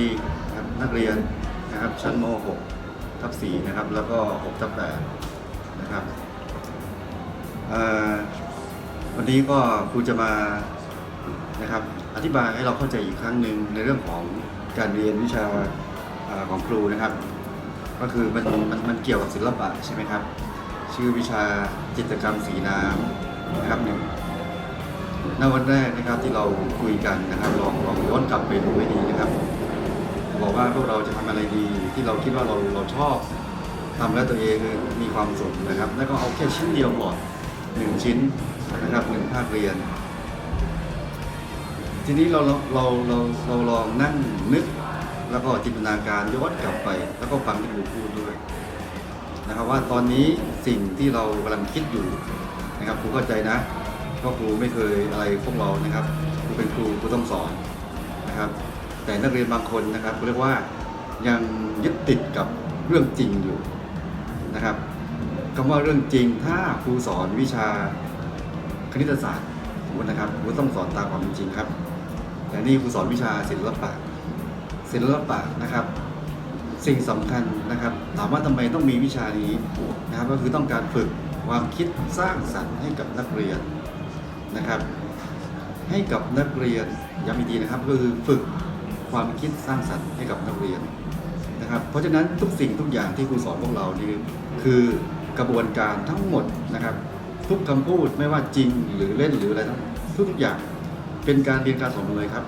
ดีนะครับชั้นม .6 ทับ4นะครับแล้วก็6ทับ8นะครับวันนี้ก็ครูจะมานะครับอธิบายให้เราเข้าใจอีกครั้งหนึ่งในเรื่องของการเรียนวิชาอของครูนะครับ ก็คือมันมันมันเกี่ยวกับศิลปะใช่ไหมครับ ชื่อวิชาจิตรกรรมสีน้ำนะครับหนึ่งณวันแรกนะครับที่เราคุยกันนะครับลองลองย้อนกลับไปดูให้ดีนะครับ บอกว่าพวกเราจะทำอะไรดี ที่เราคิดว่าเราเราชอบทำแล้วตัวเองมีความสุขนะครับ แล้วก็เอาแค่ชิ้นเดียวก่อนหนึ่งชิ้นนะครับหนึ่งภาคเรียน ทีนี้เราเราเราเราเราลองนั่งนึก แล้วก็จินตนาการย้อนกลับไป แล้วก็ฟังที่ครูพูดด้วยนะครับว่าตอนนี้สิ่งที่เรากำลังคิดอยู่นะครับครูเข้าใจนะเพราะครูไม่เคยอะไรพวกเรานะครับครูเป็นครูครูต้องสอนนะครับ แต่นักเรียนบางคนนะครับเรียกว่ายังยึดติดกับเรื่องจริงอยู่นะครับคำว่าเรื่องจริงถ้าครูสอนวิชาคณิตศาสตร์สมมตินะครับครูต้องสอนตามความเป็นจริงครับ แต่นี่ครูสอนวิชาศิลปะศิลปะนะครับ สิ่งสำคัญนะครับถามว่าทำไมต้องมีวิชานี้นะครับ ก็คือต้องการฝึกความคิดสร้างสรรค์ให้กับนักเรียนนะครับ ให้กับนักเรียนย้ำอีกทีนะครับก็คือฝึก ความคิดสร้างสรรค์ให้กับนักเรียนนะครับ เพราะฉะนั้นทุกสิ่งทุกอย่างที่ครูสอนพวกเรานี่คือกระบวนการทั้งหมดนะครับ ทุกคำพูดไม่ว่าจริงหรือเล่นหรืออะไรทั้งทุกทุกอย่างเป็นการเรียนการสอนเลยครับ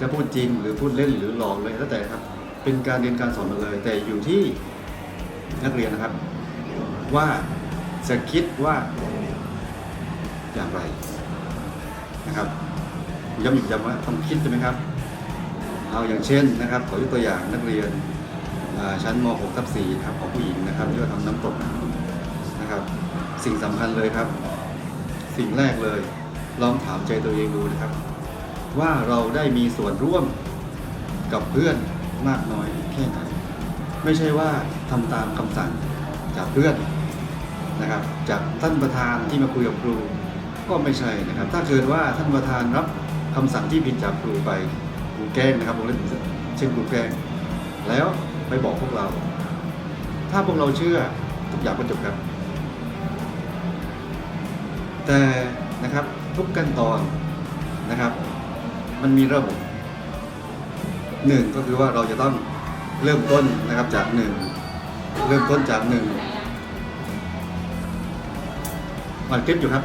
จะพูดจริงหรือพูดเล่นหรือหลอกเลยแล้วแต่ครับ เป็นการเรียนการสอนเลย แต่อยู่ที่นักเรียนนะครับ ว่าจะคิดว่าอย่างไรนะครับย้ำอีกย้ำว่าต้องคิดใช่ไหมครับ เอาอย่างเช่นนะครับขอยกตัวอย่างนักเรียนชั้นม .6 ทับ4นะครับของผู้หญิงนะครับที่ว่าทำน้ำตกนะครับ สิ่งสำคัญเลยครับ สิ่งแรกเลยลองถามใจตัวเองดูนะครับ ว่าเราได้มีส่วนร่วมกับเพื่อนมากน้อยแค่ไหน ไม่ใช่ว่าทำตามคำสั่งจากเพื่อนนะครับ จากท่านประธานที่มาคุยกับครูก็ไม่ใช่นะครับ ถ้าเกิดว่าท่านประธานรับคำสั่งที่ผิดจากครูไป แกล้งนะครับผมเล่นเช่นครูแกล้งแล้วไปบอกพวกเรา ถ้าพวกเราเชื่อทุกอย่างก็จบครับ แต่นะครับทุกขั้นตอนนะครับ มันมีระบบหนึ่งก็คือว่าเราจะต้องเริ่มต้นนะครับจากหนึ่งเริ่มต้นจากหนึ่งมันคลิปอยู่ครับ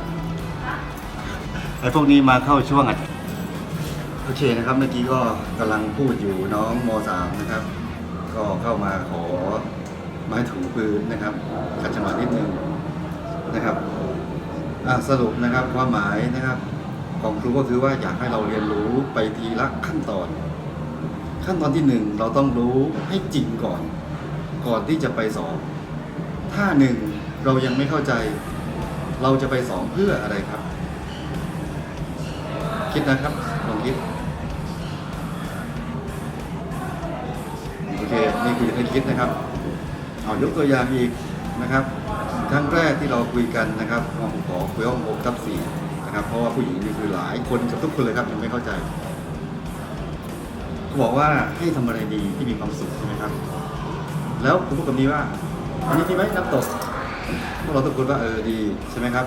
ไอ้พวกนี้มาเข้าช่วงอะ โอเคนะครับเมื่อกี้ก็กำลังพูดอยู่น้องมสามนะครับ ก็เข้ามาขอไม้ถูปืนนะครับขัดจังหวะนิดนึงนะครับอะสรุปนะครับความหมายนะครับ ของครูก็คือว่าอยากให้เราเรียนรู้ไปทีละขั้นตอน ขั้นตอนที่หนึ่งเราต้องรู้ให้จริงก่อน ก่อนที่จะไปสองถ้าหนึ่งเรายังไม่เข้าใจ เราจะไปสองเพื่ออะไรครับ คิดนะครับลองคิด โอเคนี่คือให้คิดนะครับเอายกตัวอย่างอีกนะครับครั้งแรกที่เราคุยกันนะครับห้องขอคุยห้องหกทับสี่นะครับ เพราะว่าผู้หญิงนี่คือหลายคนกับทุกคนเลยครับยังไม่เข้าใจเขาบอกว่าให้ทำอะไรดีที่มีความสุขใช่ไหมครับ แล้วผมพูดกับนี้ว่าอันนี้ดีไหมน้ำตกพวกเราทุกคนว่าเออดีใช่ไหมครับ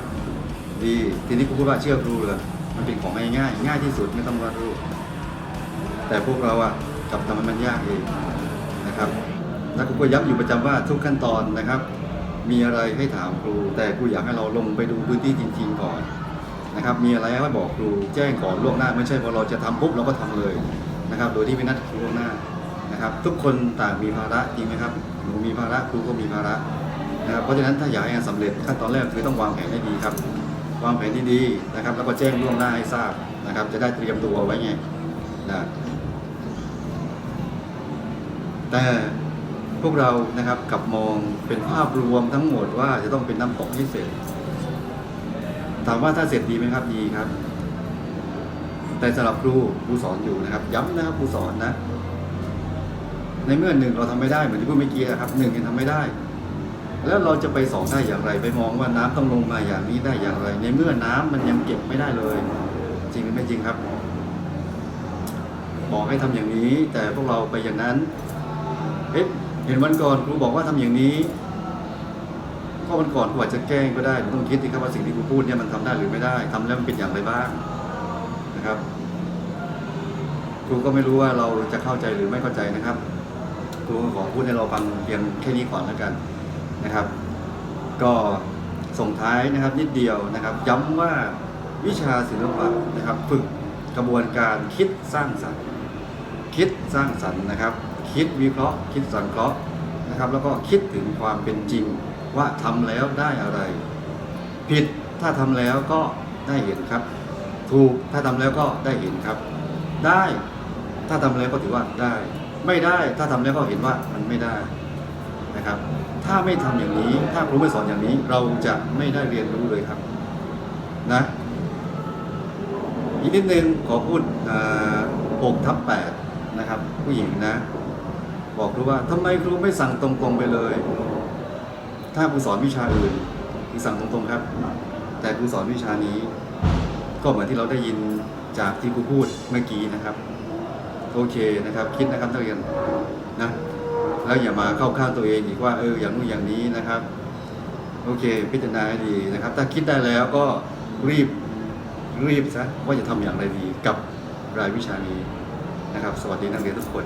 ดีทีนี้ครูพูดว่าเชื่อครูเลยมันเป็นของง่ายๆง่ายที่สุดไม่ต้องวาดรูปแต่พวกเราอะกับทำมันยากเอง นะครับแล้วครูก็ย้ำอยู่ประจำว่าทุกขั้นตอนนะครับ มีอะไรให้ถามครู แต่ครูอยากให้เราลงไปดูพื้นที่จริงๆก่อนนะครับ มีอะไรให้บอกครูแจ้งก่อนล่วงหน้า ไม่ใช่พอเราจะทำปุ๊บเราก็ทำเลยนะครับ โดยที่ไม่นัดครูล่วงหน้านะครับ ทุกคนต่างมีภาระจริงไหมครับหนูมีภาระครูก็มีภาระนะครับเพราะฉะนั้นถ้าอยากให้งานสำเร็จขั้นตอนแรกคือต้องวางแผนให้ดีครับ วางแผนที่ดีนะครับ แล้วก็แจ้งล่วงหน้าให้ทราบนะครับ จะได้เตรียมตัวไว้ไงนะ แต่พวกเรานะครับกลับมองเป็นภาพรวมทั้งหมดว่าจะต้องเป็นน้ำตกให้เสร็จ ถามว่าถ้าเสร็จดีไหมครับดีครับ แต่สำหรับครูครูสอนอยู่นะครับ ย้ำนะครับครูสอนนะ ในเมื่อหนึ่งเราทำไม่ได้เหมือนที่พูดเมื่อกี้นะครับหนึ่งยังทำไม่ได้ แล้วเราจะไปสองได้อย่างไร ไปมองว่าน้ำต้องลงมาอย่างนี้ได้อย่างไร ในเมื่อน้ำมันยังเก็บไม่ได้เลย จริงหรือไม่จริงครับบอกให้ทำอย่างนี้ แต่พวกเราไปอย่างนั้น เอ๊ะเห็นวันก่อนครูบอกว่าทำอย่างนี้ก็วันก่อนครูอาจจะแกล้งก็ได้หนูต้องคิดดีครับว่าสิ่งที่ครูพูดเนี่ยมันทำได้หรือไม่ได้ทำแล้วมันเป็นอย่างไรบ้างนะครับครูก็ไม่รู้ว่าเราจะเข้าใจหรือไม่เข้าใจนะครับครูขอพูดให้เราฟังเพียงแค่นี้ก่อนแล้วกันนะครับ ก็ส่งท้ายนะครับนิดเดียวนะครับ ย้ำว่าวิชาศิลปะนะครับ ฝึกกระบวนการคิดสร้างสรรค์ คิดสร้างสรรค์นะครับ คิดวิเคราะห์ คิดสังเคราะห์นะครับ แล้วก็คิดถึงความเป็นจริงว่าทำแล้วได้อะไร ผิดถ้าทำแล้วก็ได้เห็นครับ ถูกถ้าทำแล้วก็ได้เห็นครับ ได้ถ้าทำแล้วก็ถือว่าได้ ไม่ได้ถ้าทำแล้วก็เห็นว่ามันไม่ได้นะครับ ถ้าไม่ทำอย่างนี้ ถ้าครูไม่สอนอย่างนี้ เราจะไม่ได้เรียนรู้เลยครับนะ อีกนิดนึงขอพูด6ทับ8นะครับ ผู้หญิงนะ บอกครูว่าทำไมครูไม่สั่งตรงๆไปเลย ถ้าครูสอนวิชาอื่นคือสั่งตรงๆครับ แต่ครูสอนวิชานี้ ก็เหมือนที่เราได้ยินจากที่ครูพูดเมื่อกี้นะครับ โอเคนะครับ คิดนะครับนักเรียนนะแล้วอย่ามาเข้าข้างตัวเองอีกว่าเอออย่างนู้นอย่างนี้นะครับ โอเค พิจารณาให้ดีนะครับ ถ้าคิดได้แล้วก็รีบรีบซะว่าจะทำอย่างไรดีกับรายวิชานี้นะครับ สวัสดีนักเรียนทุกคน